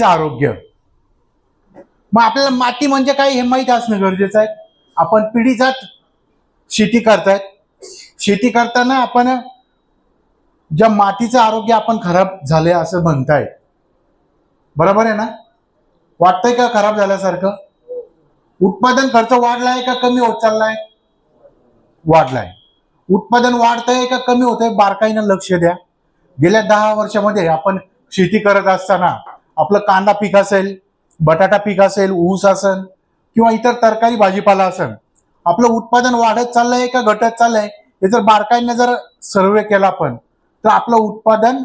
आरोग्य. मग आपल्याला माती म्हणजे काय हे माहीत असणं गरजेचं आहे. आपण पिढीजात शेती करतायत. शेती करताना आपण ज्या मातीचं आरोग्य आपण खराब झालंय असं म्हणताय बरोबर आहे ना? वाटतंय का खराब झाल्यासारखं? उत्पादन खर्च वाढलाय का कमी होत चाललाय? वाढलाय. उत्पादन वाढतंय का कमी होतंय? बारकाईनं लक्ष द्या. गेल्या दहा वर्षामध्ये आपण शेती करत असताना आपलं कांदा पीक असेल बटाटा पीक असेल ऊस असेल किंवा इतर तरकारी भाजीपाला असेल आपलं उत्पादन वाढत चाललंय का घटत चाललंय हे जर बारकाईने जर सर्वे केला आपण तर आपलं उत्पादन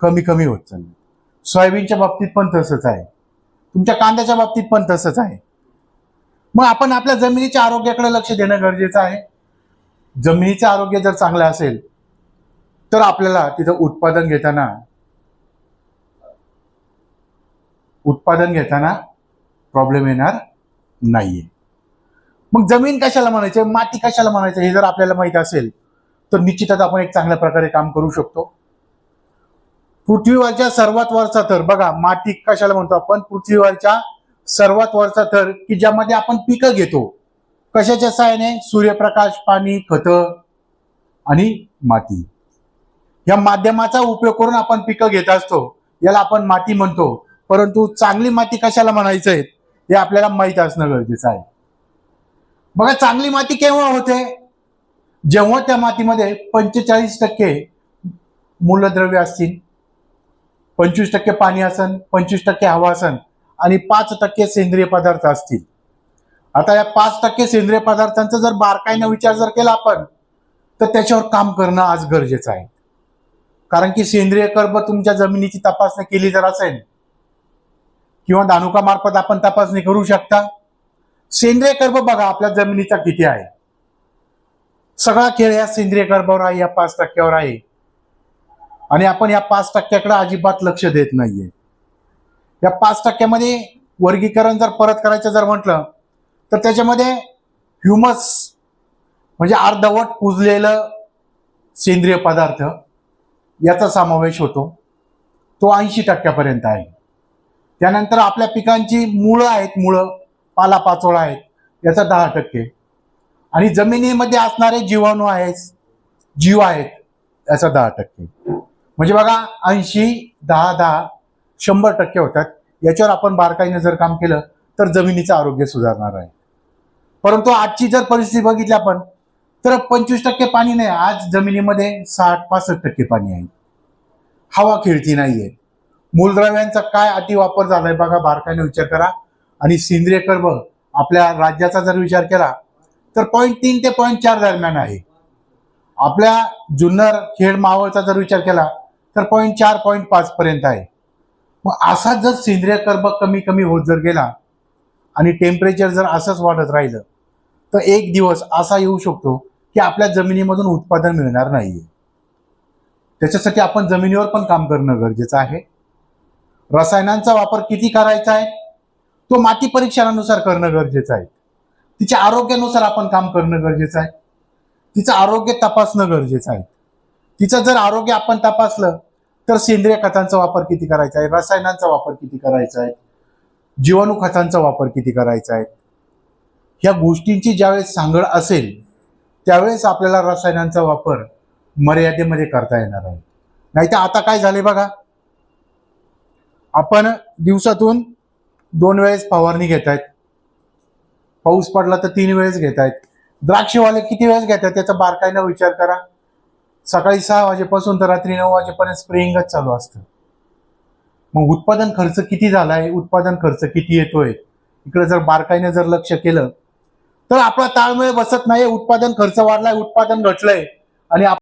कमी कमी होत चाललंय. सोयाबीनच्या बाबतीत पण तसंच आहे. तुमच्या कांद्याच्या बाबतीत पण तसंच आहे. मग आपण आपल्या जमिनीच्या आरोग्याकडे लक्ष देणं गरजेचं आहे. जमिनीचं आरोग्य जर चांगलं असेल तर आपल्याला तिथं उत्पादन घेताना उत्पादन घेताना प्रॉब्लेम येणार नाहीये. मग जमीन कशाला म्हणायचं? माती कशाला म्हणायचं? हे जर आपल्याला माहीत असेल तर निश्चितच आपण एक चांगल्या प्रकारे काम करू शकतो. पृथ्वीवरच्या सर्वात वरचा थर बघा माती कशाला म्हणतो आपण? पृथ्वीवरच्या सर्वात वरचा थर की ज्यामध्ये आपण पिकं घेतो. कशाच्या सहाय्याने? सूर्यप्रकाश पाणी खत आणि माती. या माध्यमाचा उपयोग करून आपण पिकं घेत असतो. याला आपण माती म्हणतो. परंतु चांगली माती कशाला म्हणायचं आहे हे आपल्याला माहीत असणं गरजेचं आहे. बघा चांगली माती केव्हा होते? जेव्हा त्या मातीमध्ये पंचेचाळीस टक्के मूलद्रव्य असतील पंचवीस टक्के पाणी असन पंचवीस टक्के हवा असन आणि पाच टक्के सेंद्रिय पदार्थ असतील. आता या पाच टक्के सेंद्रिय पदार्थांचा जर बारकाईनं विचार जर केला आपण तर त्याच्यावर काम करणं आज गरजेचं आहे. कारण की सेंद्रिय कर्ब तुमच्या जमिनीची तपासणी केली जर असेल किंवा दानुकामार्फत आपण तपासणी करू शकता. सेंद्रिय कर्ब बघा आपल्या जमिनीचा किती आहे? सगळा खेळ या सेंद्रिय कर्बावर आहे या पाच टक्क्यावर आहे. आणि आपण या पाच टक्क्याकडे अजिबात लक्ष देत नाहीये. या पाच टक्क्यामध्ये वर्गीकरण जर परत करायचं जर म्हटलं तर त्याच्यामध्ये ह्युमस म्हणजे अर्धवट कुजलेलं सेंद्रिय पदार्थ याचा समावेश होतो. तो ऐंशी टक्क्यापर्यंत आहे. त्यानंतर आपल्या पिकांची मुळं आहेत मुळं पालापाचोळा आहेत याचा दहा टक्के. आणि जमिनीमध्ये असणारे जीवाणू आहेत जीव आहेत याचा दहा टक्के. म्हणजे बघा ऐंशी दहा दहा शंभर टक्के होतात. याच्यावर आपण बारकाईनं जर काम केलं तर जमिनीचं आरोग्य सुधारणार आहे. परंतु आजची जर परिस्थिती बघितली आपण तर पंचवीस टक्के पाणी नाही. आज जमिनीमध्ये साठ पासष्ट टक्के पाणी आहे. हवा खेळती नाहीये. मूलद्रव्यांचा काय अतिवापर झालाय बघा बारकाईने विचार करा. आणि सेंद्रिय कर्ब आपल्या राज्याचा जर विचार केला तर पॉईंट तीन ते पॉईंट चार दरम्यान आहे. आपल्या जुन्नर खेड मावळचा जर विचार केला तर पॉईंट चार पॉईंट पाच पर्यंत आहे. मग असा जर सेंद्रिय कर्ब कमी कमी होत जर गेला आणि टेम्परेचर जर असंच वाढत राहिलं तर एक दिवस असा येऊ शकतो की आपल्या जमिनीमधून उत्पादन मिळणार नाहीये. त्याच्यासाठी आपण जमिनीवर पण काम करणं गरजेचं आहे. रसायनांचा वापर किती करायचा आहे? तो माती परीक्षणानुसार करणं गरजेचं आहे. तिच्या आरोग्यानुसार आपण काम करणं गरजेचं आहे. तिचं आरोग्य तपासणं गरजेचं आहे. तिचं जर आरोग्य आपण तपासलं तर सेंद्रिय खतांचा वापर किती करायचा आहे? रसायनांचा वापर किती करायचा आहे? जीवाणू खतांचा वापर किती करायचा आहे? ह्या गोष्टींची ज्यावेळेस सांगड असेल त्यावेळेस आपल्याला रसायनांचा वापर मर्यादेमध्ये करता येणार आहे. नाहीतर आता काय झाले बघा? आपण दिवसातून दोन वेळेस फवारणी घेत आहेत पाऊस पडला तर तीन वेळेस घेत आहेत द्राक्षवाले किती वेळेस घेत आहेत त्याचा बारकाईनं विचार करा. सकाळी सहा वाजेपासून तर रात्री नऊ वाजेपर्यंत स्प्रेइंगच चालू असतं. मग उत्पादन खर्च किती झालाय? उत्पादन खर्च किती येतोय? इकडे जर बारकाईनं जर लक्ष केलं तर आपला ताळमेळ बसत नाही उत्पादन खर्च वाढलाय उत्पादन घटलंय आणि